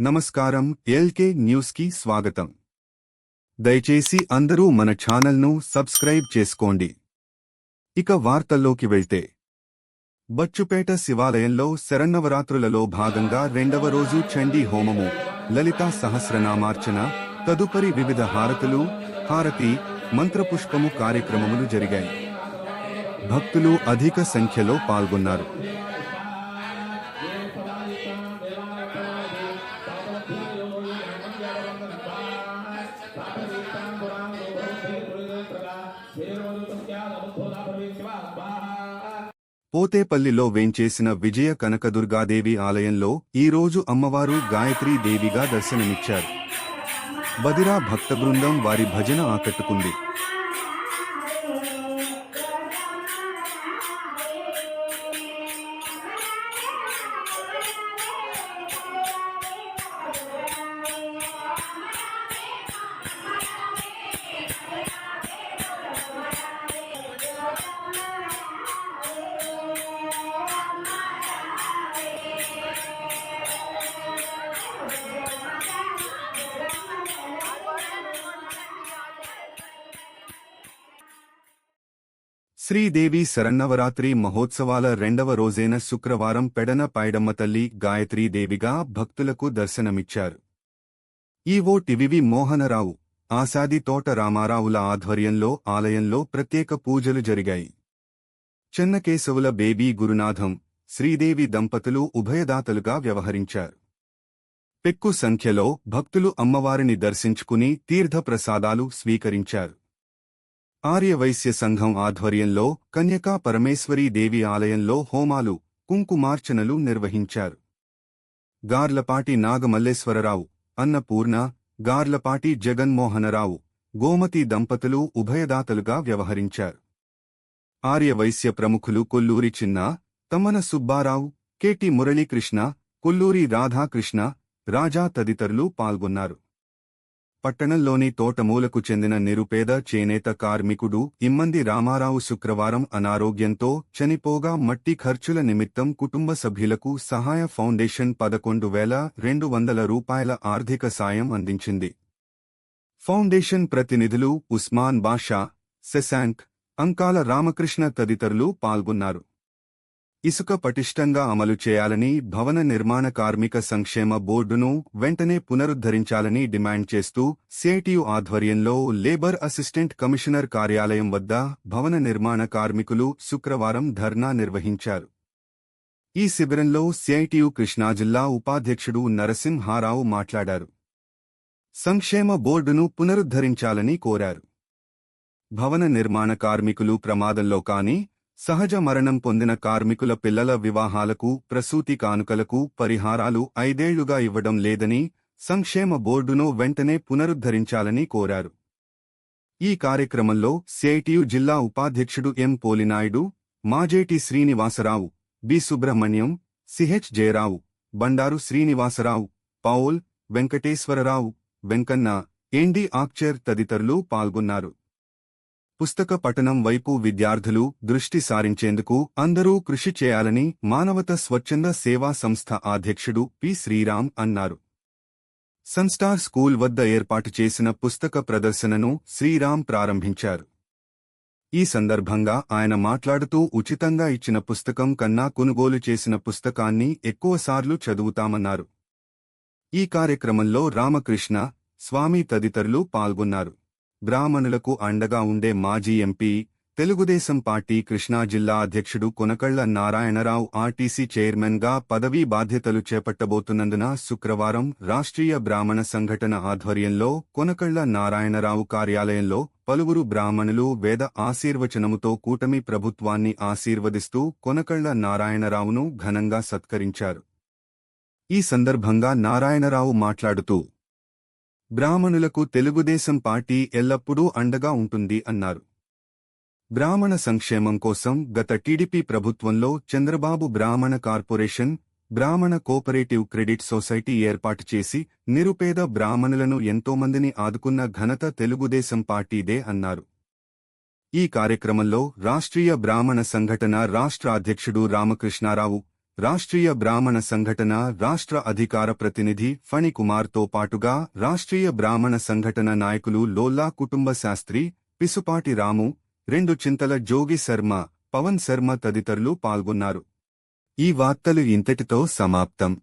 నమస్కారం ఎల్కే న్యూస్కి స్వాగతం. దయచేసి అందరూ మన ఛానల్ను సబ్స్క్రైబ్ చేసుకోండి. ఇక వార్తల్లోకి వెళ్తే. బచ్చుపేట శివాలయంలో శరన్నవరాత్రులలో భాగంగా రెండవ రోజు చండీ హోమము లలితా సహస్రనామార్చన తదుపరి వివిధ హారతులు హారతి మంత్రపుష్పము కార్యక్రమములు జరిగాయి. భక్తులు అధిక సంఖ్యలో పాల్గొన్నారు. పోతేపల్లిలో వేంచేసిన విజయ కనకదుర్గాదేవి ఆలయంలో ఈ రోజు అమ్మవారు గాయత్రీ దేవిగా దర్శనమిచ్చారు. బదిరా భక్త బృందం వారి భజన ఆకట్టుకుంది. శ్రీదేవి శరన్నవరాత్రి మహోత్సవాల రెండవ రోజైన శుక్రవారం పెడన పైడమ్మ తల్లి గాయత్రీదేవిగా భక్తులకు దర్శనమిచ్చారు. ఈవో టివివి మోహనరావు ఆసాది తోట రామారావుల ఆధ్వర్యంలో ఆలయంలో ప్రత్యేక పూజలు జరిగాయి. చెన్నకేశవుల బేబీ గురునాథం శ్రీదేవి దంపతులు ఉభయదాతలుగా వ్యవహరించారు. పెక్కు సంఖ్యలో భక్తులు అమ్మవారిని దర్శించుకుని తీర్థప్రసాదాలు స్వీకరించారు. ఆర్యవైశ్య సంఘం ఆధ్వర్యంలో కన్యకా పరమేశ్వరీ దేవి ఆలయంలో హోమాలు కుంకుమార్చనలు నిర్వహించారు. గార్లపాటి నాగమల్లేశ్వరరావు అన్నపూర్ణ గార్లపాటి జగన్మోహనరావు గోమతి దంపతులు ఉభయదాతలుగా వ్యవహరించారు. ఆర్యవైశ్య ప్రముఖులు కొల్లూరి చిన్న తమ్మన సుబ్బారావు కెటి మురళీకృష్ణ కొల్లూరి రాధాకృష్ణ రాజా తదితరులు పాల్గొన్నారు. పట్టణంలోని తోటమూలకు చెందిన నిరుపేద చేనేత కార్మికుడు ఇమ్మంది రామారావు శుక్రవారం అనారోగ్యంతో చనిపోగా మట్టి ఖర్చుల నిమిత్తం కుటుంబ సభ్యులకు సహాయ ఫౌండేషన్ పదకొండు వేల రెండు వందల రూపాయల ఆర్థిక సాయం అందించింది. ఫౌండేషన్ ప్రతినిధులు ఉస్మాన్ బాషా శశాంక్ అంకాల రామకృష్ణ తదితరులు పాల్గొన్నారు. ఇసుక పటిష్టంగా అమలు చేయాలని భవన నిర్మాణ కార్మిక సంక్షేమ బోర్డును వెంటనే పునరుద్ధరించాలని డిమాండ్ చేస్తూ సిఐటియు ఆధ్వర్యంలో లేబర్ అసిస్టెంట్ కమిషనర్ కార్యాలయం వద్ద భవన నిర్మాణ కార్మికులు శుక్రవారం ధర్నా నిర్వహించారు. ఈ శిబిరంలో సిఐటియు కృష్ణాజిల్లా ఉపాధ్యక్షుడు నరసింహారావు మాట్లాడారు. సంక్షేమ బోర్డును పునరుద్ధరించాలని కోరారు. భవన నిర్మాణ కార్మికులు ప్రమాదంలో కాని సహజ మరణం పొందిన కార్మికుల పిల్లల వివాహాలకు ప్రసూతి కానుకలకు పరిహారాలు ఐదేళ్ళుగా ఇవ్వడం లేదని సంక్షేమ బోర్డును వెంటనే పునరుద్ధరించాలని కోరారు. ఈ కార్యక్రమంలో సేటియు జిల్లా ఉపాధ్యక్షుడు M Polinaidu Majeti Srinivasarao B Subrahmanyam CH Jayarao Bandaru Srinivasarao Paul Venkateswararao Venkanna MD Akhtar తదితరులు పాల్గొన్నారు. పుస్తక పఠనం వైపు విద్యార్థులు దృష్టి సారించేందుకు అందరూ కృషి చేయాలని మానవత స్వచ్ఛంద సేవా సంస్థ అధ్యక్షుడు పి. శ్రీరామ్ అన్నారు. సన్స్టార్ స్కూల్ వద్ద ఏర్పాటు చేసిన పుస్తక ప్రదర్శనను శ్రీరామ్ ప్రారంభించారు. ఈ సందర్భంగా ఆయన మాట్లాడుతూ ఉచితంగా ఇచ్చిన పుస్తకం కన్నా కొనుగోలు చేసిన పుస్తకాన్ని ఎక్కువసార్లు చదువుతామన్నారు. ఈ కార్యక్రమంలో రామకృష్ణ స్వామి తదితరులు పాల్గొన్నారు. బ్రాహ్మణులకు అండగా ఉండే మాజీ ఎంపీ తెలుగుదేశం పార్టీ కృష్ణా జిల్లా అధ్యక్షుడు కొనకళ్ళ నారాయణరావు ఆర్టీసీ చైర్మన్గా పదవీ బాధ్యతలు చేపట్టబోతున్నందున శుక్రవారం రాష్ట్రీయ బ్రాహ్మణ సంఘటన ఆధ్వర్యంలో కొనకళ్ళ నారాయణరావు కార్యాలయంలో పలువురు బ్రాహ్మణులు వేద ఆశీర్వచనముతో కూటమి ప్రభుత్వాన్ని ఆశీర్వదిస్తూ కొనకళ్ళ నారాయణరావును ఘనంగా సత్కరించారు. ఈ సందర్భంగా నారాయణరావు మాట్లాడుతూ బ్రాహ్మణులకు తెలుగుదేశం పార్టీ ఎల్లప్పుడూ అండగా ఉంటుంది అన్నారు. బ్రాహ్మణ సంక్షేమం కోసం గత టీడీపీ ప్రభుత్వంలో చంద్రబాబు బ్రాహ్మణ కార్పొరేషన్ బ్రాహ్మణ కోపరేటివ్ క్రెడిట్ సొసైటీ ఏర్పాటు చేసి నిరుపేద బ్రాహ్మణులను ఎంతోమందిని ఆదుకున్న ఘనత తెలుగుదేశం పార్టీదే అన్నారు. ఈ కార్యక్రమంలో రాష్ట్రీయ బ్రాహ్మణ సంఘటన రాష్ట్ర అధ్యక్షుడు రామకృష్ణారావు రాష్ట్రీయ బ్రాహ్మణ సంఘటన రాష్ట్ర అధికార ప్రతినిధి ఫణికుమార్తో పాటుగా రాష్ట్రీయ బ్రాహ్మణ సంఘటన నాయకులు లోల్లా కుటుంబ శాస్త్రి పిసుపాటి రాము రెండు చింతల జోగి శర్మ పవన్ శర్మ తదితరులు పాల్గొన్నారు. ఈ వార్తలు ఇంతటితో సమాప్తం.